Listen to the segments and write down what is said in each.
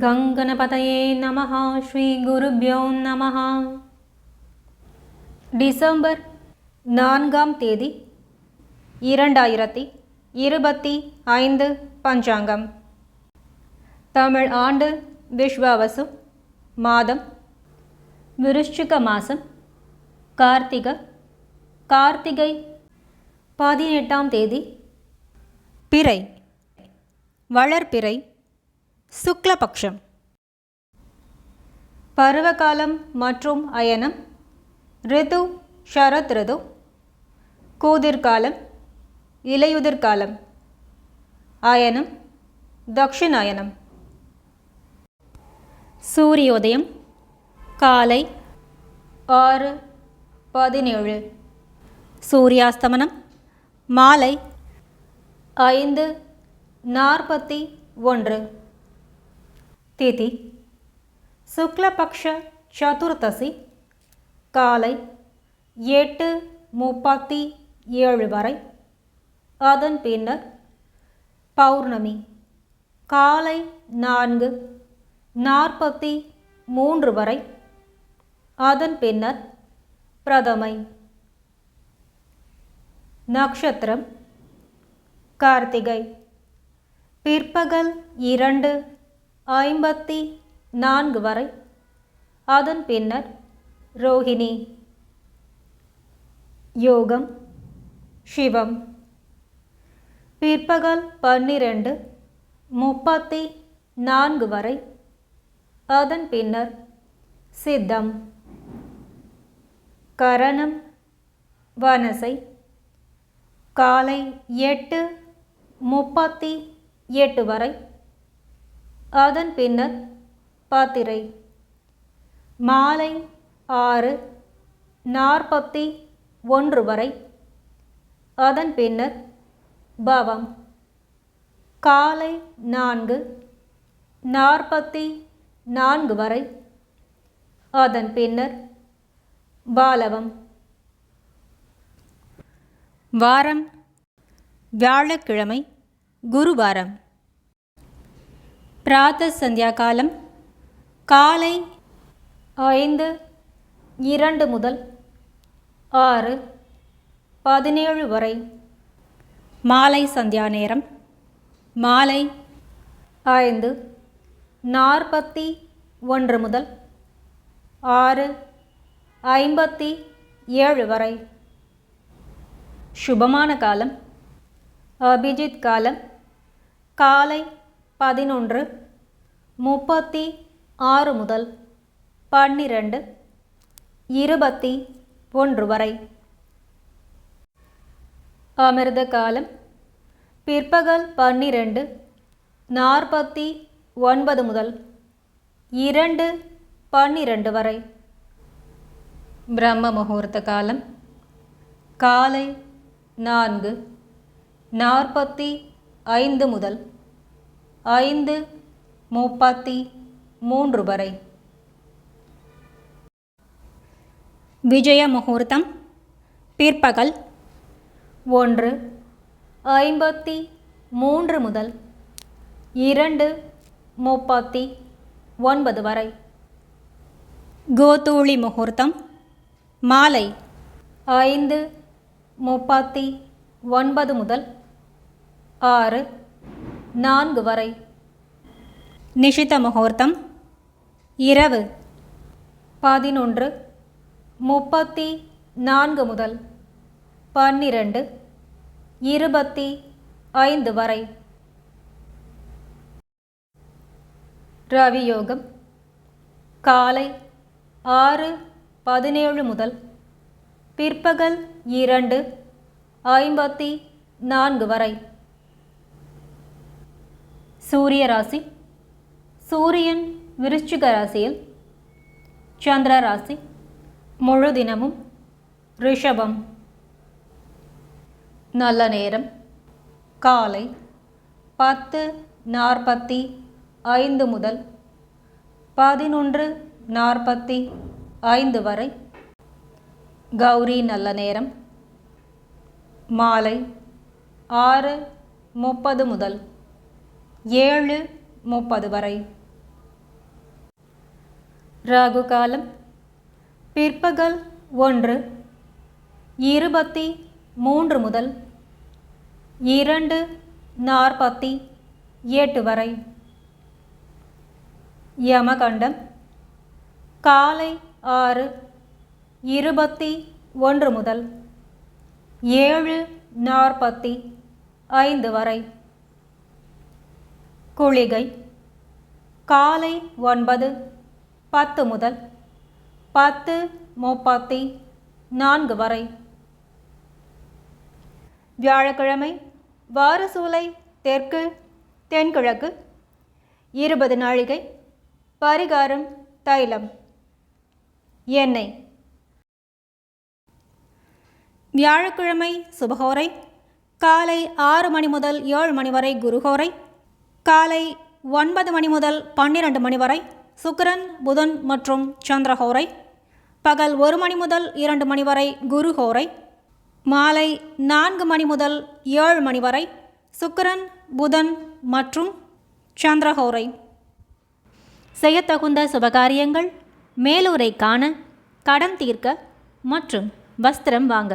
கங்கணபதயே நமஹ ஸ்ரீ குருபியோ நமஹ டிசம்பர் நான்காம் தேதி இரண்டாயிரத்தி இருபத்தி ஐந்து பஞ்சாங்கம் தமிழ் ஆண்டு விஸ்வாவசு மாதம் விருஷ்சிக மாதம் கார்த்திக கார்த்திகை பதினெட்டாம் தேதி பிறை। வளர்பிறை। சுக்லபக்ஷம். பருவகாலம் மற்றும் அயனம். ரிது ஷரத் ரிது. கூதிர்காலம் இலையுதிர்காலம். அயனம் தக்ஷிணாயனம். சூரியோதயம் காலை ஆறு பதினேழு. சூரியாஸ்தமனம் மாலை ஐந்து நாற்பத்தி ஒன்று. திதி சுக்லபக்ஷ சதுர்தசி காலை எட்டு முப்பத்தி ஏழு வரை அதன் பின்னர் பௌர்ணமி காலை நான்கு நாற்பத்தி மூன்று வரை அதன் பின்னர் பிரதமை நக்ஷத்திரம் கார்த்திகை பிற்பகல் இரண்டு ஐம்பத்தி நான்கு வரை. அதன் பின்னர் ரோஹிணி. யோகம். சிவம். பிற்பகல் பன்னிரண்டு முப்பத்தி நான்கு வரை. அதன் பின்னர் சித்தம். கரணம். வனசை. காலை எட்டு முப்பத்தி எட்டு வரை. அதன் பின்னர் பாத்திரை. மாலை ஆறு நாற்பத்தி ஒன்று வரை. அதன் பின்னர் பவம். காலை நான்கு நாற்பத்தி நான்கு வரை. அதன் பின்னர் பாலவம். வாரம் வியாழக்கிழமை குருவாரம். பிராத்த சந்தியா காலம் காலை ஐந்து இரண்டு முதல் ஆறு பதினேழு வரை. மாலை சந்தியா நேரம். மாலை ஐந்து நாற்பத்தி ஒன்று முதல் ஆறு ஐம்பத்தி ஏழு வரை. சுபமான காலம். அபிஜித் காலம். காலை பதினொன்று முப்பத்தி ஆறு முதல் பன்னிரண்டு இருபத்தி ஒன்று வரை. அமிர்த காலம் பிற்பகல் பன்னிரண்டு நாற்பத்தி ஒன்பது முதல் இரண்டு பன்னிரண்டு வரை. பிரம்ம முகூர்த்த காலம் காலை நான்கு நாற்பத்தி ஐந்து முதல் ஐந்து முப்பத்தி மூன்று வரை. விஜய முகூர்த்தம் பிற்பகல் ஒன்று ஐம்பத்தி மூன்று முதல் இரண்டு முப்பத்தி ஒன்பது வரை. கோதூளி முகூர்த்தம் மாலை ஐந்து முப்பத்தி ஒன்பது முதல் ஆறு நான்கு வரை. நிஷித முகூர்த்தம். இரவு. பதினொன்று. முப்பத்தி நான்கு முதல் பன்னிரண்டு. இருபத்தி ஐந்து வரை. ரவியோகம். காலை ஆறு பதினேழு முதல் பிற்பகல் இரண்டு ஐம்பத்தி நான்கு வரை. சூரிய ராசி சூரியன் விருச்சிக ராசியில் சந்திர ராசி முழு தினமும் ரிஷபம். நல்ல நேரம். காலை பத்து நாற்பத்தி ஐந்து முதல் பதினொன்று நாற்பத்தி ஐந்து வரை. கௌரி நல்ல நேரம். மாலை ஆறு முப்பது முதல் ஏழு முப்பது வரை. ராகு காலம் பிற்பகல் ஒன்று இருபத்தி மூன்று முதல் இரண்டு நாற்பத்தி எட்டு வரை. யமகண்டம் காலை ஆறு இருபத்தி ஒன்று முதல் ஏழு நாற்பத்தி ஐந்து வரை. குளிகை. காலை ஒன்பது பத்து முதல் பத்து முப்பத்தி நான்கு வரை. வியாழக்கிழமை வாரசூலை தெற்கு தென்கிழக்கு. இருபது நாழிகை பரிகாரம் தைலம். எண்ணெய். வியாழக்கிழமை சுபகோரை காலை ஆறு மணி முதல் ஏழு மணி வரை குருகோரை காலை ஒன்பது மணி முதல் பன்னிரண்டு மணி வரை சுக்கிரன் புதன் மற்றும் சந்திரஹோரை பகல் ஒரு மணி முதல் இரண்டு மணி வரை குருஹோரை மாலை நான்கு மணி முதல் ஏழு மணி வரை சுக்கரன் புதன் மற்றும் சந்திரஹோரை செய்யத்தகுந்த சுபகாரியங்கள் மேலூரை காண கடன் தீர்க்க மற்றும் வஸ்திரம் வாங்க.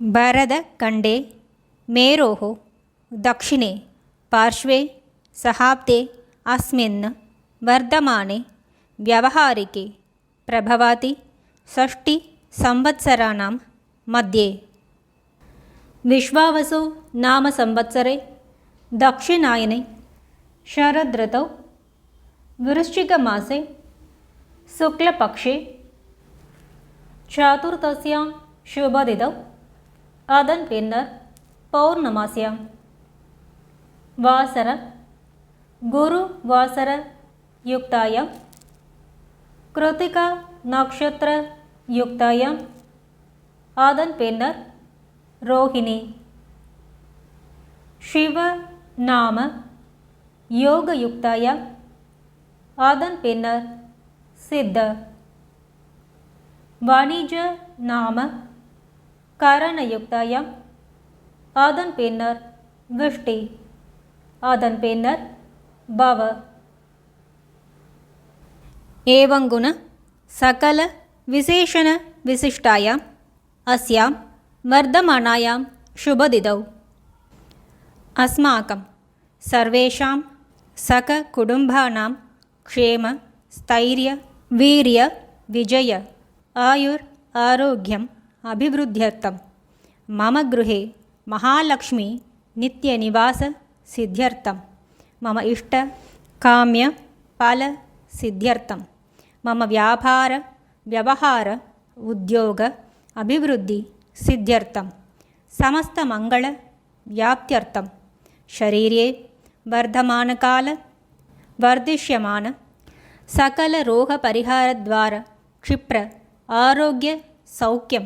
ಬರದ ಕಂಡೆ ಮೇರೋಃ दक्षिणे पार्श्वे सहाब्दे अस्मिन् वर्धमाने व्यवहारिके प्रभवाति षष्टिसंवत्सराणां मध्ये विश्वावसो नाम संवत्सरे दक्षिणायने शरदृतौ वृश्चिकमासे शुक्लपक्षे चतुर्थस्य शुभदितौ அதன் பின்னர் பௌர்ணமாசியம். வாசர குரு வாசர யுக்தாயம். கிருத்திகா நக்ஷத்திர யுக்தாயம். அதன் பின்னர் ரோஹிணி. சிவ நாம யோக யோகயுக்தாயம் அதன் பின்னர் சித்த. வணிஜ நாம கரணயுக்தாயம் அதன் பின்னர் விஷ்டி அதன் பின்னர் பவ एवङ्गुण सकलविशेषणविशिष्टायाम् अस्यां वर्धमानायां शुभदिदौ अस्माकं सर्वेषां सककुटुम्बानां क्षेम स्थैर्य वीर्य विजय आयुर् आरोग्यम् अभिवृद्ध्यर्थं मम गृहे महालक्ष्मी नित्यनिवाससिद्ध्यर्थं मम इष्टकाम्यफलसिद्ध्यर्थं मम व्यापार व्यवहार उद्योग अभिवृद्धिसिद्ध्यर्थं समस्तमङ्गलव्याप्त्यर्थं शरीरे वर्धमानकाल वर्धिष्यमान सकलरोगपरिहारद्वार क्षिप्र आरोग्यसौख्यं